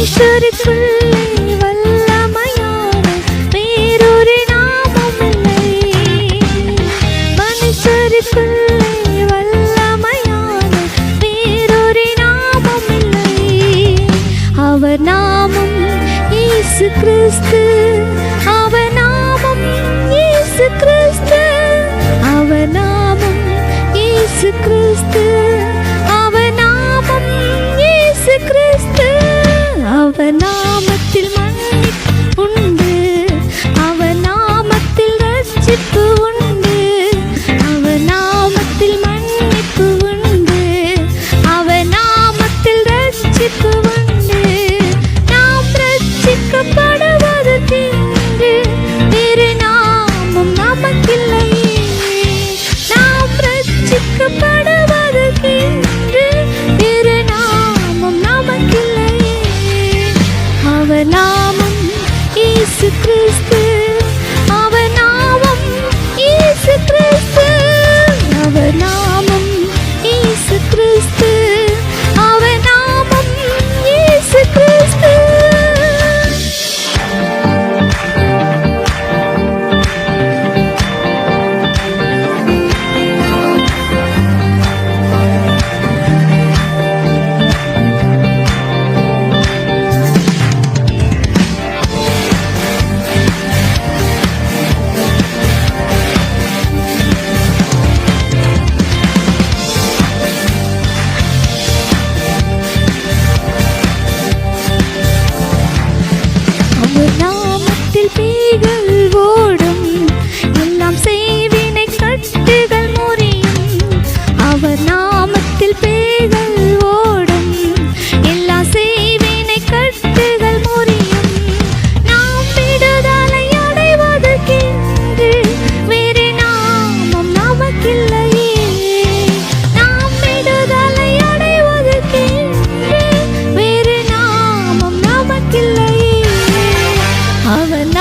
மனுஷருக்குள்ளே வல்லமையான வேறொரு நாமம் இல்லை மனுஷருக்குள்ளே வல்லமையான வேறொரு நாமம் இல்லை அவர் நாமம் இயேசு கிறிஸ்து. அவர் நாமம் இயேசு கிறிஸ்து. அவர் நாமம் இயேசு கிறிஸ்து. I'm a